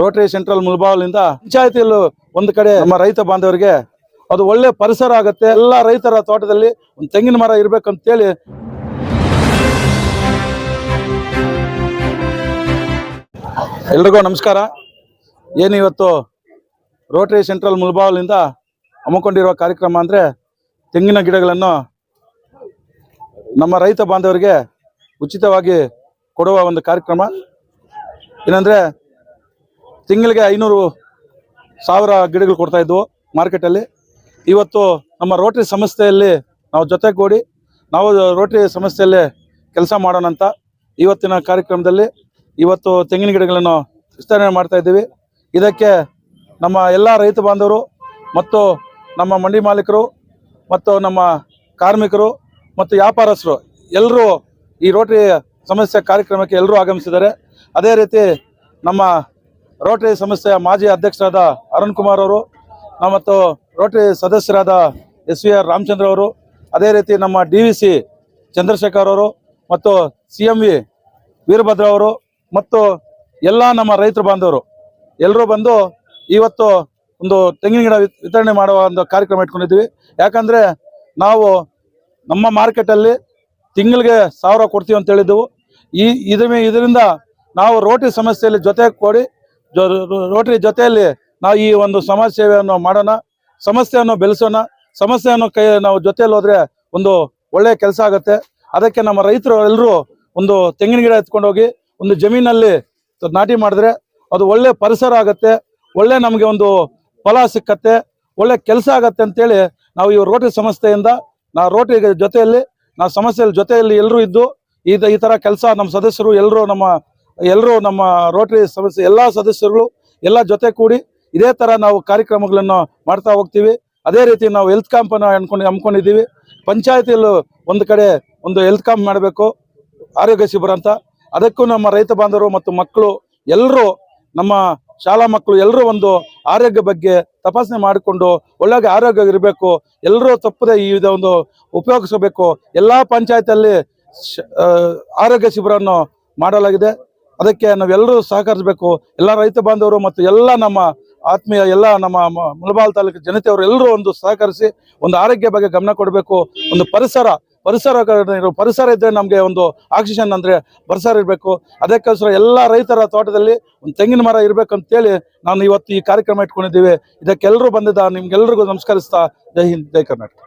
Rotary central ಮುಲ್ಬಾವಲಿಂದ ಪಂಚಾಯತಿಯಲ್ಲೂ ಒಂದು ಕಡೆ ನಮ್ಮ ರೈತ ಬಾಂಧವರಿಗೆ ಅದು ಒಳ್ಳೆ ಪರಿಸರ ಆಗುತ್ತೆ. ಎಲ್ಲ ರೈತರ ತೋಟದಲ್ಲಿ ಒಂದು ತೆಂಗಿನ ಮರ ಇರಬೇಕಂತೇಳಿ ಎಲ್ರಿಗೂ ನಮಸ್ಕಾರ. ಏನು ಇವತ್ತು ರೋಟರಿ ಸೆಂಟ್ರಲ್ ಮುಲ್ಬಾವಲಿಂದ ಹಮ್ಮಿಕೊಂಡಿರುವ ಕಾರ್ಯಕ್ರಮ ಅಂದರೆ ತೆಂಗಿನ ಗಿಡಗಳನ್ನು ನಮ್ಮ ರೈತ ಬಾಂಧವರಿಗೆ ಉಚಿತವಾಗಿ ಕೊಡುವ ಒಂದು ಕಾರ್ಯಕ್ರಮ. ಏನಂದರೆ ತಿಂಗಳಿಗೆ ಐನೂರು ಸಾವಿರ ಗಿಡಗಳು ಕೊಡ್ತಾ ಇದ್ವು ಮಾರ್ಕೆಟಲ್ಲಿ. ಇವತ್ತು ನಮ್ಮ ರೋಟರಿ ಸಂಸ್ಥೆಯಲ್ಲಿ ನಾವು ಜೊತೆಗೂಡಿ ನಾವು ರೋಟರಿ ಸಂಸ್ಥೆಯಲ್ಲಿ ಕೆಲಸ ಮಾಡೋಣ ಅಂತ ಇವತ್ತಿನ ಕಾರ್ಯಕ್ರಮದಲ್ಲಿ ಇವತ್ತು ತೆಂಗಿನ ಗಿಡಗಳನ್ನು ವಿಸ್ತರಣೆ ಮಾಡ್ತಾ ಇದ್ದೀವಿ. ಇದಕ್ಕೆ ನಮ್ಮ ಎಲ್ಲ ರೈತ ಬಾಂಧವರು ಮತ್ತು ನಮ್ಮ ಮಂಡಿ ಮಾಲೀಕರು ಮತ್ತು ನಮ್ಮ ಕಾರ್ಮಿಕರು ಮತ್ತು ವ್ಯಾಪಾರಸ್ಥರು ಎಲ್ಲರೂ ಈ ರೋಟರಿ ಸಮಸ್ಯೆ ಕಾರ್ಯಕ್ರಮಕ್ಕೆ ಎಲ್ಲರೂ ಆಗಮಿಸಿದ್ದಾರೆ. ಅದೇ ರೀತಿ ನಮ್ಮ ರೋಟರಿ ಸಂಸ್ಥೆಯ ಮಾಜಿ ಅಧ್ಯಕ್ಷರಾದ ಅರುಣ್ ಕುಮಾರ್ ಅವರು ಮತ್ತು ರೋಟರಿ ಸದಸ್ಯರಾದ ಎಸ್ ವಿ ಆರ್ ರಾಮಚಂದ್ರ ಅವರು, ಅದೇ ರೀತಿ ನಮ್ಮ ಡಿ ವಿ ಸಿ ಚಂದ್ರಶೇಖರ್ ಅವರು ಮತ್ತು ಸಿ ಎಂ ವಿ ವೀರಭದ್ರ ಅವರು ಮತ್ತು ಎಲ್ಲ ನಮ್ಮ ರೈತರು ಬಾಂಧವರು ಎಲ್ಲರೂ ಬಂದು ಇವತ್ತು ಒಂದು ತೆಂಗಿನ ಗಿಡ ವಿತರಣೆ ಮಾಡುವ ಒಂದು ಕಾರ್ಯಕ್ರಮ ಇಟ್ಕೊಂಡಿದ್ವಿ ಯಾಕಂದರೆ ನಾವು ನಮ್ಮ ಮಾರ್ಕೆಟಲ್ಲಿ ತಿಂಗಳಿಗೆ ಸಾವಿರ ಕೊಡ್ತೀವಿ ಅಂತ ಹೇಳಿದ್ದೆವು. ಈ, ಇದ್ರ ಇದರಿಂದ ನಾವು ರೋಟಿ ಸಮಸ್ಯೆಯಲ್ಲಿ ಜೊತೆ ಕೂಡಿ ರೋಟರಿ ಜೊತೆಯಲ್ಲಿ ನಾವು ಈ ಒಂದು ಸಮಾಜ ಸೇವೆಯನ್ನು ಮಾಡೋಣ, ಸಮಸ್ಯೆಯನ್ನು ಬೆಳೆಸೋಣ, ಸಮಸ್ಯೆಯನ್ನು ಕೈ ನಾವು ಜೊತೆಯಲ್ಲಿ ಹೋದ್ರೆ ಒಂದು ಒಳ್ಳೆ ಕೆಲಸ ಆಗುತ್ತೆ. ಅದಕ್ಕೆ ನಮ್ಮ ರೈತರು ಎಲ್ಲರೂ ಒಂದು ತೆಂಗಿನ ಗಿಡ ಎತ್ಕೊಂಡು ಹೋಗಿ ಒಂದು ಜಮೀನಲ್ಲಿ ನಾಟಿ ಮಾಡಿದ್ರೆ ಅದು ಒಳ್ಳೆ ಪರಿಸರ ಆಗುತ್ತೆ, ಒಳ್ಳೆ ನಮಗೆ ಒಂದು ಫಲ ಸಿಕ್ಕತ್ತೆ, ಒಳ್ಳೆ ಕೆಲಸ ಆಗತ್ತೆ ಅಂತೇಳಿ ನಾವು ಈ ರೋಟರಿ ಸಂಸ್ಥೆಯಿಂದ ನಾವು ರೋಟರಿ ಜೊತೆಯಲ್ಲಿ, ನಾವು ಸಮಸ್ಯೆಯಲ್ಲಿ ಜೊತೆಯಲ್ಲಿ ಎಲ್ಲರೂ ಇದ್ದು, ಈ ಈ ಥರ ಕೆಲಸ ನಮ್ಮ ಸದಸ್ಯರು ಎಲ್ಲರೂ ನಮ್ಮ ಎಲ್ಲರೂ ನಮ್ಮ ರೋಟರಿ ಸಮಸ್ಯೆ ಎಲ್ಲ ಸದಸ್ಯರುಗಳು ಎಲ್ಲ ಜೊತೆ ಕೂಡಿ ಇದೇ ಥರ ನಾವು ಕಾರ್ಯಕ್ರಮಗಳನ್ನು ಮಾಡ್ತಾ ಹೋಗ್ತೀವಿ. ಅದೇ ರೀತಿ ನಾವು ಹೆಲ್ತ್ ಕ್ಯಾಂಪನ್ನು ಅನ್ಕೊಂಡು ಹಮ್ಮಿಕೊಂಡಿದ್ದೀವಿ. ಪಂಚಾಯತಿಯಲ್ಲೂ ಒಂದು ಕಡೆ ಒಂದು ಹೆಲ್ತ್ ಕ್ಯಾಂಪ್ ಮಾಡಬೇಕು, ಆರೋಗ್ಯ ಶಿಬಿರ ಅಂತ. ಅದಕ್ಕೂ ನಮ್ಮ ರೈತ ಬಾಂಧವರು ಮತ್ತು ಮಕ್ಕಳು ಎಲ್ಲರೂ, ನಮ್ಮ ಶಾಲಾ ಮಕ್ಕಳು ಎಲ್ಲರೂ ಒಂದು ಆರೋಗ್ಯ ಬಗ್ಗೆ ತಪಾಸಣೆ ಮಾಡಿಕೊಂಡು ಒಳ್ಳೆಯ ಆರೋಗ್ಯ ಇರಬೇಕು, ಎಲ್ಲರೂ ತಪ್ಪದೆ ಈ ವಿಧ ಒಂದು ಉಪಯೋಗಿಸಬೇಕು ಎಲ್ಲ ಪಂಚಾಯತಲ್ಲಿ ಆರೋಗ್ಯ ಶಿಬಿರವನ್ನು ಮಾಡಲಾಗಿದೆ. ಅದಕ್ಕೆ ನಾವೆಲ್ಲರೂ ಸಹಕರಿಸಬೇಕು. ಎಲ್ಲ ರೈತ ಬಾಂಧವರು ಮತ್ತು ಎಲ್ಲ ನಮ್ಮ ಆತ್ಮೀಯ, ಎಲ್ಲ ನಮ್ಮ ಮುಳಬಾಲ್ ತಾಲೂಕು ಜನತೆಯವರು ಎಲ್ಲರೂ ಒಂದು ಸಹಕರಿಸಿ ಒಂದು ಆರೋಗ್ಯ ಬಗ್ಗೆ ಗಮನ ಕೊಡಬೇಕು. ಒಂದು ಪರಿಸರ ಪರಿಸರ ಪರಿಸರ ಇದ್ದರೆ ನಮಗೆ ಒಂದು ಆಕ್ಸಿಜನ್ ಅಂದರೆ ಪರಿಸರ ಇರಬೇಕು. ಅದಕ್ಕೋಸ್ಕರ ಎಲ್ಲ ರೈತರ ತೋಟದಲ್ಲಿ ಒಂದು ತೆಂಗಿನ ಮರ ಇರಬೇಕಂತೇಳಿ ನಾನು ಇವತ್ತು ಈ ಕಾರ್ಯಕ್ರಮ ಇಟ್ಕೊಂಡಿದ್ದೀವಿ. ಇದಕ್ಕೆಲ್ಲರೂ ಬಂದಿದ್ದ, ನಿಮ್ಗೆಲ್ರಿಗೂ ನಮಸ್ಕರಿಸ್ತಾ ಜೈ ಹಿಂದ್, ಜೈ ಕರ್ನಾಟಕ.